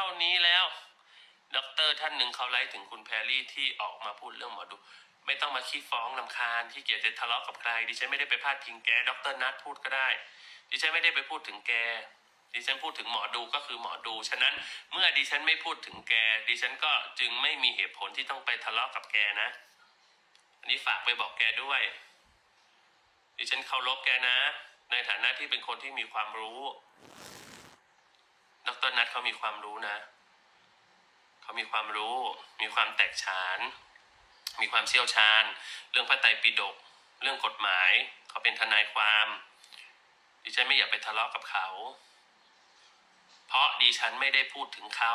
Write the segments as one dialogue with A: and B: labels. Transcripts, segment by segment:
A: ท่านี้แล้วด็อกเตอร์ท่านหนึ่งเขาไลฟ์ถึงคุณแพรรี่ที่ออกมาพูดเรื่องหมอดู ไม่ต้องมาขี้ฟ้องลำคาญที่เกียจจะทะเลาะกับใครดิฉันไม่ได้ไปพาดพิงแกด็อกเตอร์นัทพูดก็ได้ ดิฉันไม่ได้ไปพูดถึงแกดิฉันพูดถึงหมอดูก็คือหมอดู ฉะนั้นเมื่อดิฉันไม่พูดถึงแก ดิฉันก็จึงไม่มีเหตุผลที่ต้องไปทะเลาะกับแกนะ อันนี้ฝากไปบอกแกด้วย ดิฉันเคารพแกนะ ในฐานะที่เป็นคนที่มีความรู้ ดรนัทเขามีความรู้นะ เขามีความรู้ มีความแตกฉาน มีความเชี่ยวชาญ เรื่องพระไตรปิฎก เรื่องกฎหมาย เขาเป็นทนายความดิฉันไม่อยากไปทะเลาะกับเขา เพราะดิฉันไม่ได้พูดถึงเขา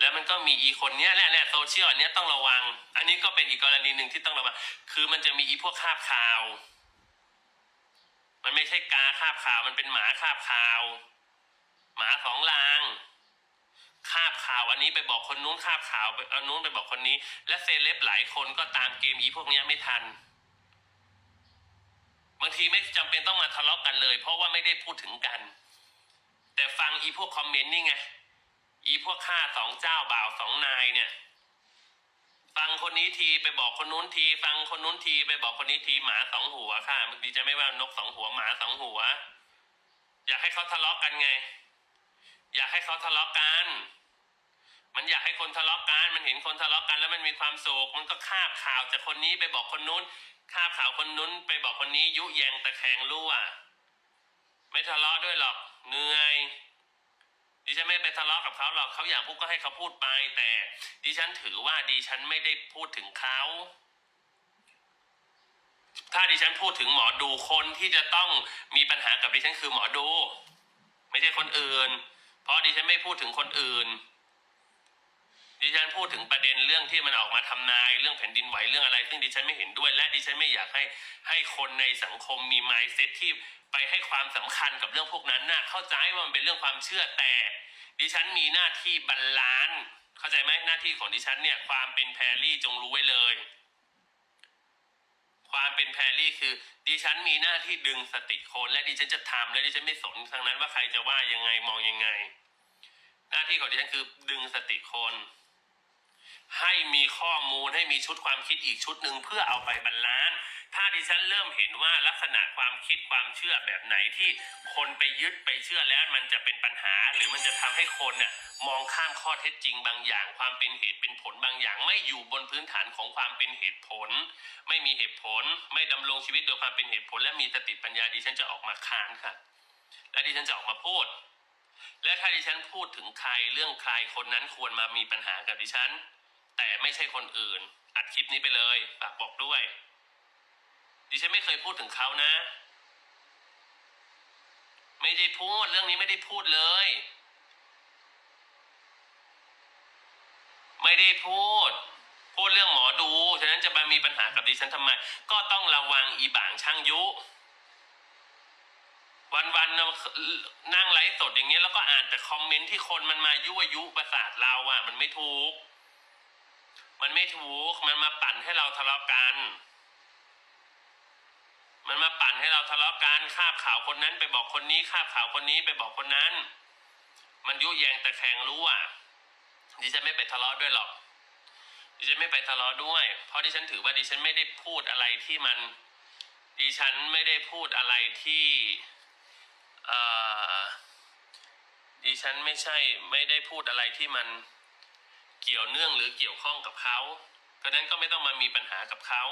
A: แล้วมันก็มีอีคนเนี้ยแหละแหละโซเชียลอันเนี้ยต้องระวัง อันนี้ก็เป็นอีกกรณีหนึ่งที่ต้องระวัง คือมันจะมีอีพวกคาบข่าว มันไม่ใช่กาคาบข่าว มันเป็นหมาคาบข่าว หมาสองลางคาบข่าวอันนี้ไปบอกคนนู้นคาบข่าวไปเอานู้นไปบอกคนนี้ และเซเลบหลายคนก็ตามเกมอีพวกนี้ไม่ทัน บางทีไม่จำเป็นต้องมาทะเลาะกันเลย เพราะว่าไม่ได้พูดถึงกัน แต่ฟังอีพวกคอมเมนต์นี่ไงอีพวกข้าสองเจ้าบ่าวสองนายเนี่ย ฟังคนนี้ทีไปบอกคนนู้นที ฟังคนนู้นทีไปบอกคนนี้ทีหมาสองหัวค่ะบางทีจะไม่ว่านกสองหัวหมาสองหัว อยากให้เขาทะเลาะกันไง อยากให้เขาทะเลาะกัน มันอยากให้คนทะเลาะกัน มันเห็นคนทะเลาะกัน แล้วมันมีความสุข มันก็คาบข่าวจากคนนี้ไปบอกคนนู้น คาบข่าวคนนู้นไปบอกคนนี้ ยุแยงตะแคงรั่ว ไม่ทะเลาะด้วยหรอก เหนื่อย ดิฉันไม่ไปทะเลาะกับเขาหรอก เขาอยากพูดก็ให้เขาพูดไป แต่ดิฉันถือว่าดิฉันไม่ได้พูดถึงเขาถ้าดิฉันพูดถึงหมอดูคนที่จะต้องมีปัญหากับดิฉันคือหมอดู ไม่ใช่คนอื่น เพราะดิฉันไม่พูดถึงคนอื่น ดิฉันพูดถึงประเด็นเรื่องที่มันออกมาทำนายเรื่องแผ่นดินไหวเรื่องอะไร ซึ่งดิฉันไม่เห็นด้วย และดิฉันไม่อยากให้ให้คนในสังคมมีไมซ์เซ็ตที่ไปให้ความสำคัญกับเรื่องพวกนั้นน่ะเข้าใจว่ามันเป็นเรื่องความเชื่อแต่ ดิฉันมีหน้าที่บรรลานซ์เข้าใจไหมหน้าที่ของดิฉันเนี่ยความเป็นแพรรี่จงรู้ไว้เลยความเป็นแพรรี่คือดิฉันมีหน้าที่ดึงสติคนและดิฉันจะทำและดิฉันไม่สนทางนั้นว่าใครจะว่ายังไงมองยังไง หน้าที่ของดิฉันคือดึงสติคน ให้มีข้อมูลให้มีชุดความคิดอีกชุดหนึ่งเพื่อเอาไปบรรลานซ์ถ้าดิฉันเริ่มเห็นว่าลักษณะความคิดความเชื่อแบบไหนที่คนไปยึดไปเชื่อแล้วมันจะเป็นปัญหา หรือมันจะทำให้คนน่ะมองข้ามข้อเท็จจริงบางอย่าง ความเป็นเหตุเป็นผลบางอย่าง ไม่อยู่บนพื้นฐานของความเป็นเหตุผล ไม่มีเหตุผล ไม่ดำรงชีวิตโดยความเป็นเหตุผล และมีสติปัญญาดิฉันจะออกมาค้านค่ะ และดิฉันจะออกมาพูด และถ้าดิฉันพูดถึงใครเรื่องใครคนนั้นควรมามีปัญหากับดิฉัน แต่ไม่ใช่คนอื่น อัดคลิปนี้ไปเลยฝากบอกด้วย ดิฉันไม่เคยพูดถึงเขานะ ไม่ได้พูดเรื่องนี้ไม่ได้พูดเลย ไม่ได้พูด พูดเรื่องหมอดู ฉะนั้นจะมามีปัญหากับดิฉันทำไม ก็ต้องระวังอีบ่างช่างยุ วันๆน่ะนั่งไลฟ์สดอย่างเงี้ยแล้วก็อ่านแต่คอมเมนต์ที่คนมันมายั่วยุประสาทเราอะ มันไม่ถูก มันไม่ถูก มันมาปั่นให้เราทะเลาะกัน มันมาปั่นให้เราทะเลาะกันคาบข่าวคนนั้นไปบอกคนนี้คาบข่าวคนนี้ไปบอกคนนั้น มันยุแยงแตะแคงรู้อะดิฉันไม่ไปทะเลาะด้วยหรอกดิฉันไม่ไปทะเลาะด้วย เพราะดิฉันถือว่าดิฉันไม่ได้พูดอะไรที่มันดิฉันไม่ได้พูดอะไรที่ ดิฉันไม่ใช่ไม่ได้พูดอะไรที่มันเกี่ยวเนื่องหรือเกี่ยวข้องกับเขาเพราะนั้นก็ไม่ต้องมามีปัญหากับเขา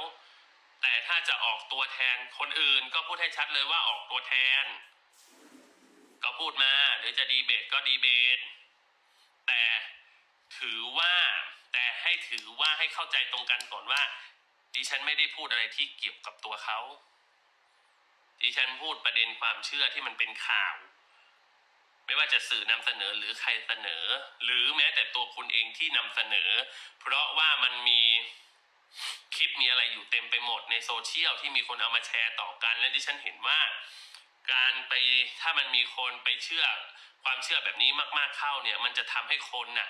A: แต่ถ้าจะออกตัวแทนคนอื่นก็พูดให้ชัดเลยว่าออกตัวแทน ก็พูดมาหรือจะดีเบตก็ดีเบต แต่ถือว่าแต่ให้ถือว่าให้เข้าใจตรงกันก่อนว่า ดิฉันไม่ได้พูดอะไรที่เกี่ยวกับตัวเขา ดิฉันพูดประเด็นความเชื่อที่มันเป็นข่าว ไม่ว่าจะสื่อนำเสนอหรือใครเสนอ หรือแม้แต่ตัวคุณเองที่นำเสนอ เพราะว่ามันมีคลิปมีอะไรอยู่เต็มไปหมดในโซเชียลที่มีคนเอามาแชร์ต่อกัน และดิฉันเห็นว่า การไปถ้ามันมีคนไปเชื่อความเชื่อแบบนี้มาก ๆเข้าเนี่ย มันจะทำให้คนน่ะ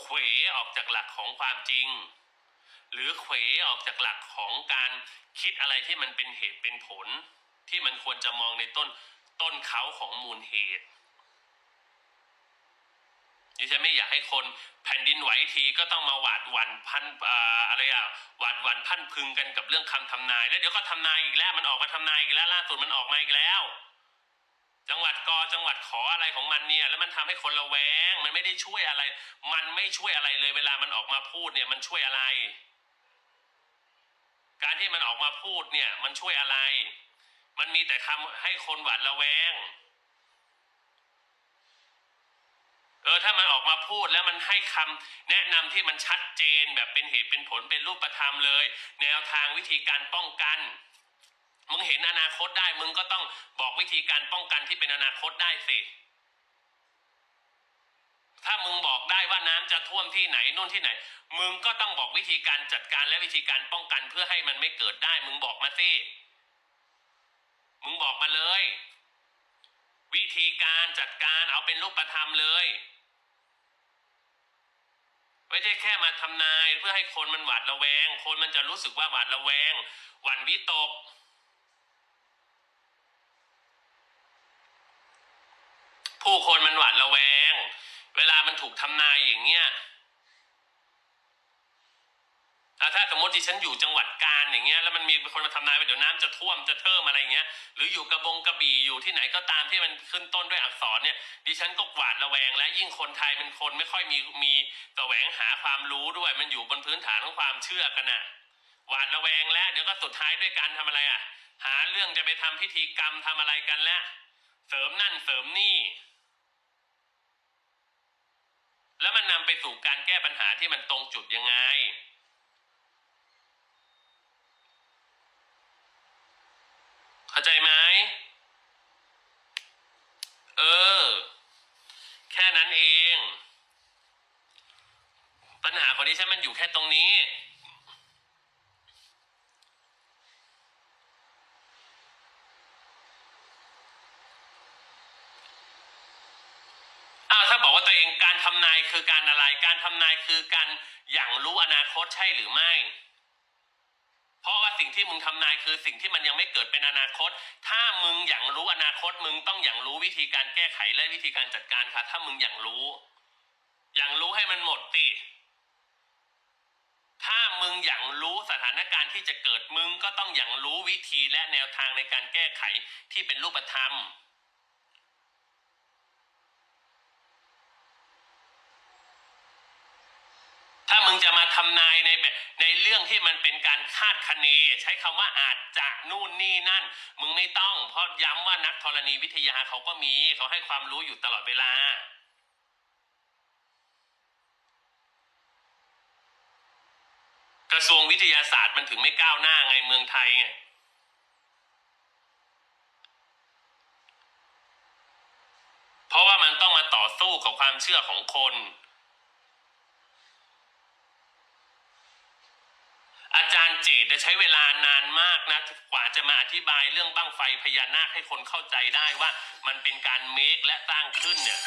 A: เขวออกจากหลักของความจริง หรือเขวออกจากหลักของการคิดอะไรที่มันเป็นเหตุเป็นผล ที่มันควรจะมองในต้นต้นเขาของมูลเหตุดิฉันไม่อยากให้คนแผ่นดินไหวทีก็ต้องมาหวาดหวั่นพันอะไรอะหวาดหวั่นพันพึงกันกับเรื่องคำทำนาย แล้วเดี๋ยวก็ทำนายอีกแล้วมันออกมาทำนายอีกแล้วล่าสุดมันออกมาอีกแล้ว จังหวัดกอจังหวัดขออะไรของมันเนี่ย แล้วมันทำให้คนระแวง มันไม่ได้ช่วยอะไร มันไม่ช่วยอะไรเลยเวลามันออกมาพูดเนี่ยมันช่วยอะไร การที่มันออกมาพูดเนี่ย มันช่วยอะไร มันมีแต่คำให้คนหวาดระแวง เออถ้ามันออกมาพูดแล้วมันให้คำแนะนำที่มันชัดเจนแบบเป็นเหตุเป็นผลเป็นรูปธรรมเลย แนวทางวิธีการป้องกันมึงเห็นอนาคตได้ มึงก็ต้องบอกวิธีการป้องกันที่เป็นอนาคตได้สิ ถ้ามึงบอกได้ว่าน้ำจะท่วมที่ไหนนู่นที่ไหน มึงก็ต้องบอกวิธีการจัดการและวิธีการป้องกันเพื่อให้มันไม่เกิดได้ มึงบอกมาสิมึงบอกมาเลย วิธีการจัดการเอาเป็นรูปธรรมเลยไม่ใช่แค่มาทำนายเพื่อให้คนมันหวาดระแวง คนมันจะรู้สึกว่าหวาดระแวง หวั่นวิตก ผู้คนมันหวาดระแวง เวลามัน ถูกทำนายอย่างเงี้ยถ้าสมมติที่ฉันอยู่จังหวัดกาญอย่างเงี้ยแล้วมันมีคนมาทำนายว่าเดี๋ยวน้ำจะท่วมจะเทิมอะไรเงี้ยหรืออยู่กระบงกระบี่อยู่ที่ไหนก็ตามที่มันขึ้นต้นด้วยอักษรเนี่ยดิฉันก็หวาดระแวง และยิ่งคนไทยเป็นคนไม่ค่อยมีมีแสวงหาความรู้ด้วย มันอยู่บนพื้นฐานของความเชื่อกันน่ะหวาดระแวงและเดี๋ยวก็สุดท้ายด้วยการทำอะไรอะหาเรื่องจะไปทำพิธีกรรมทำอะไรกันและเสริมนั่นเสริมนี่ แล้วมันนำไปสู่การแก้ปัญหาที่มันตรงจุดยังไง เข้าใจไหมเออ แค่นั้นเอง ปัญหาของดิฉันมันอยู่แค่ตรงนี้ อ้าวถ้าบอกว่าตัวเองการทำนายคือ การอะไร การทำนายคือการอย่างรู้อนาคตใช่หรือไม่ เพราะว่าสิ่งที่มึงทำนายคือสิ่งที่มันยังไม่เกิดเป็นอนาคต ถ้ามึงอย่างรู้อนาคต มึงต้องอย่างรู้วิธีการแก้ไขและวิธีการจัดการค่ะ ถ้ามึงอย่างรู้ อย่างรู้ให้มันหมดติถ้ามึงอย่างรู้สถานการณ์ที่จะเกิดมึงก็ต้องอย่างรู้วิธีและแนวทางในการแก้ไขที่เป็นรูปธรรม ถ้ามึง จะมาทำนายในแบบในเรื่องที่มันเป็นการคาดคะเน ใช้คำว่าอาจจะนู่นนี่นั่น มึงไม่ต้อง เพราะย้ำว่านักธรณีวิทยาเขาก็มี เขาให้ความรู้อยู่ตลอดเวลากระทรวงวิทยาศาสตร์มันถึงไม่ก้าวหน้าไงเมืองไทยไงเพราะว่ามันต้องมาต่อสู้กับความเชื่อของคน อา จตจะใช้เวลานานมากนะกว่าจะมาอธิบายเรื่องบั้งไฟพญานาคให้คนเข้าใจได้ว่ามันเป็นการเมคและสร้างขึ้นเนี่ย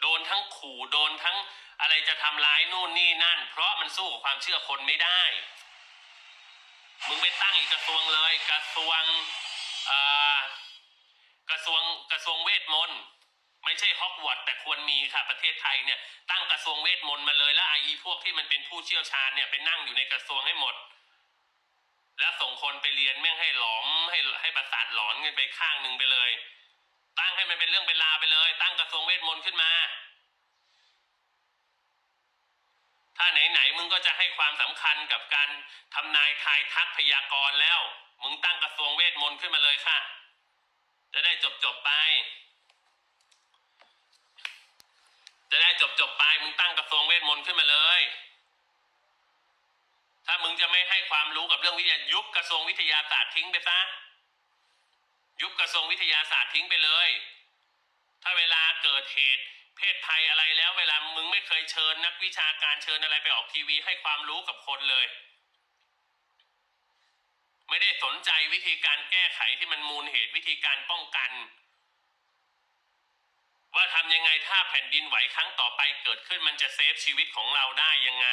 A: โดนทั้งขู่โดนทั้งอะไรจะทำร้ายนู่นนี่นั่น เพราะมันสู้กับความเชื่อคนไม่ได้ มึงไปตั้งอีกกระทรวงเลย กระทรวงอ่อกระทรวงกระทรวงเวทมนต์ ไม่ใช่ฮอกวอตส์แต่ควรมีค่ะประเทศไทยเนี่ยตั้งกระทรวงเวทมนต์มาเลยแล้วไอ้พวกที่มันเป็นผู้เชี่ยวชาญเนี่ยไปนั่งอยู่ในกระทรวงให้หมด แล้วส่งคนไปเรียนแม่งให้หลอมให้ให้ประสาทหลอนกันไปข้างหนึ่งไปเลย ตั้งให้มันเป็นเรื่องเป็นราวไปเลย ตั้งกระทรวงเวทมนต์ขึ้นมา ถ้าไหนๆมึงก็จะให้ความสำคัญกับการทำนายทายทักพยากรณ์แล้ว มึงตั้งกระทรวงเวทมนต์ขึ้นมาเลยค่ะ จะได้จบจบๆไป จะได้จบจบไปมึงตั้งกระทรวงเวทมนต์ขึ้นมาเลย ถ้ามึงจะไม่ให้ความรู้กับเรื่องวิทยายุบกระทรวงวิทยาศาสตร์ทิ้งไปซะยุบกระทรวงวิทยาศาสตร์ทิ้งไปเลย ถ้าเวลาเกิดเหตุเพศภัยอะไรแล้วเวลามึงไม่เคยเชิญนักวิชาการเชิญอะไรไปออกทีวีให้ความรู้กับคนเลย ไม่ได้สนใจวิธีการแก้ไขที่มันมูลเหตุวิธีการป้องกัน ว่าทำยังไงถ้าแผ่นดินไหวครั้งต่อไปเกิดขึ้นมันจะเซฟชีวิตของเราได้ยังไง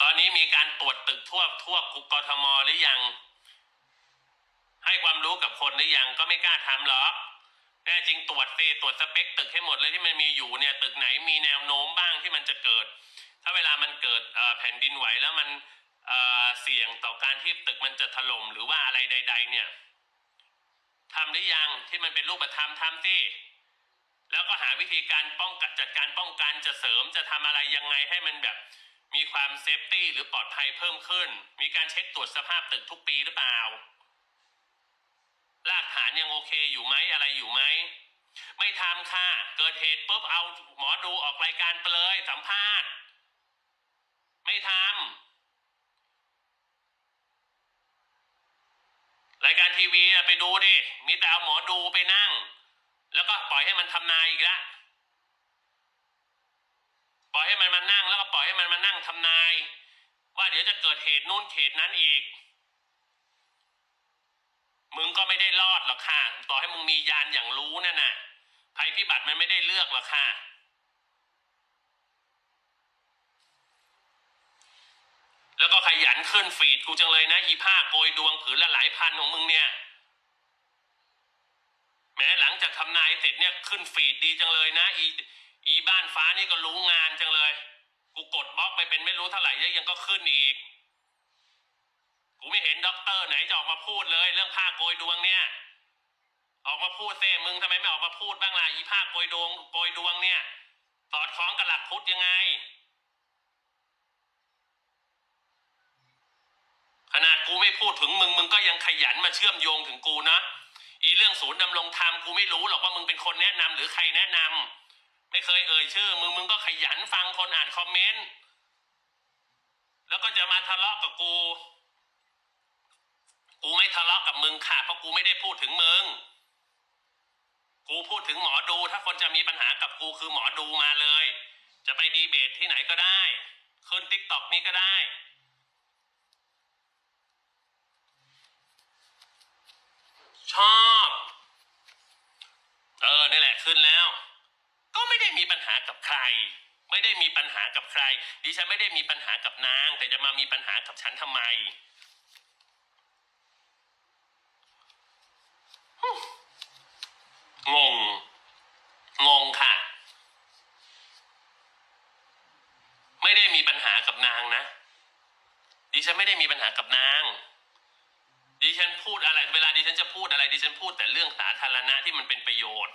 A: ตอนนี้มีการตรวจตึกทั่วทั่วกทมหรือยัง ให้ความรู้กับคนหรือยังก็ไม่กล้าทำหรอกแน่จริงตรวจเตตรวจสเปคตึกให้หมดเลยที่มันมีอยู่เนี่ยตึกไหนมีแนวโน้มบ้างที่มันจะเกิด ถ้าเวลามันเกิดแผ่นดินไหวแล้วมันเสี่ยงต่อการที่ตึกมันจะถล่มหรือว่าอะไรใด ๆ เนี่ย ทำหรือยังที่มันเป็นรูปธรรมทำที่แล้วก็หาวิธีการป้องกันจัดการป้องกันจะเสริมจะทำอะไรยังไงให้มันแบบมีความเซฟตี้หรือปลอดภัยเพิ่มขึ้น มีการเช็คตรวจสภาพตึกทุกปีหรือเปล่ารากฐานยังโอเคอยู่ไหมอะไรอยู่ไหมไม่ทำค่ะ เกิดเหตุปุ๊บเอาหมอดูออกรายการไปเลยสัมภาษณ์ ไม่ทำ รายการทีวีไปดูดิมีแต่เอาหมอดูไปนั่ง แล้วก็ปล่อยให้มันทำนายอีกละปล่อยให้มันมานั่งแล้วก็ปล่อยให้มันมานั่งทำนาย ว่าเดี๋ยวจะเกิดเหตุนู้นเหตุนั้นอีก มึงก็ไม่ได้รอดหรอกค่ะ ต่อให้มึงมียานอย่างรู้นั่นน่ะภัยพิบัติมันไม่ได้เลือกหรอกค่ะ แล้วก็ขยันขึ้นฟีดกูจังเลยนะอีผ้าโกยดวงผืนละหลายพันของมึงเนี่ย แม้หลังจากทำนายเสร็จเนี่ยขึ้นฟีดดีจังเลยนะ อีอีบ้านฟ้านี่ก็รู้งานจังเลย กูกดบล็อกไปเป็นไม่รู้เท่าไหร่ยังก็ขึ้นอีก กูไม่เห็นด็อกเตอร์ไหนจะออกมาพูดเลย เรื่องผ้าโกยดวงเนี่ย ออกมาพูดเซ่มึงทำไมไม่ออกมาพูดบ้างล่ะอีผ้าโกยดวงโกยดวงเนี่ยสอดคล้องกับหลักพุทธยังไง ขนาดกู ไม่พูดถึงมึงมึงก็ยังขยันมาเชื่อมโยงถึงกูนะอีเรื่องศูนย์ดำรงธรรมกูไม่รู้หรอกว่ามึงเป็นคนแนะนำหรือใครแนะนำไม่เคยเอ่ยชื่อ มึงมึงก็ขยันฟังคนอ่านคอมเมนต์แล้วก็จะมาทะเลาะกับกู กูไม่ทะเลาะกับมึงค่ะเพราะกูไม่ได้พูดถึงมึงกูพูดถึงหมอดู ถ้าคนจะมีปัญหากับกูคือหมอดูมาเลย จะไปดีเบตที่ไหนก็ได้ขึ้นทิกต็อกนี้ก็ได้ ชอบ เออนี่แหละขึ้นแล้ว ก็ไม่ได้มีปัญหากับใคร ไม่ได้มีปัญหากับใคร ดิฉันไม่ได้มีปัญหากับนาง แต่จะมามีปัญหากับฉันทำไมงง งงค่ะ ไม่ได้มีปัญหากับนางนะ ดิฉันไม่ได้มีปัญหากับนาง ฉันพูดอะไร เวลาดิฉันจะพูดอะไรดิฉันพูดแต่เรื่องสาธารณะที่มันเป็นประโยชน์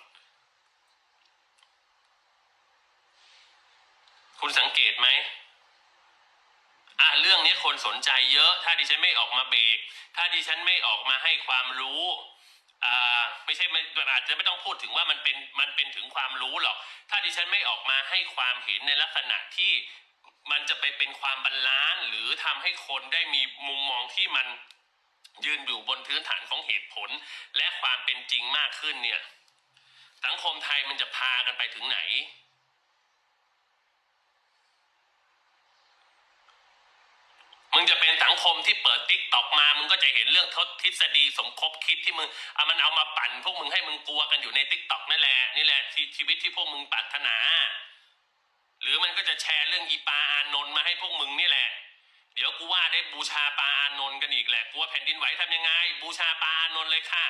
A: คุณสังเกตไหมอะเรื่องนี้คนสนใจเยอะ ถ้าดิฉันไม่ออกมาเบรกถ้าดิฉันไม่ออกมาให้ความรู้อ่าไม่ใช่ไม่อาจจะไม่ต้องพูดถึงว่ามันเป็นมันเป็นถึงความรู้หรอก ถ้าดิฉันไม่ออกมาให้ความเห็นในลักษณะที่มันจะไปเป็นความบรรลานซ์หรือทำให้คนได้มีมุมมองที่มัน ยืนอยู่บนพื้นฐานของเหตุผล และความเป็นจริงมากขึ้นเนี่ย สังคมไทยมันจะพากันไปถึงไหน มึงจะเป็นสังคมที่เปิดติ๊กตอกมา มึงก็จะเห็นเรื่องทฤษฎีสมคบคิดที่มึงเอามันเอามาปั่น พวกมึงให้มึงกลัวกันอยู่ในติ๊กตอกนั่นแหละ นี่แหละชีวิตที่พวกมึงปรารถนา หรือมันก็จะแชร์เรื่องอีปาอานนท์มาให้พวกมึงนี่แหละ เดี๋ยวกูว่าได้บูชาปาานนท์กันอีกแหละกูว่าแผ่นดินไหวทำยังไง บูชาปาอานนท์เลยค่ะ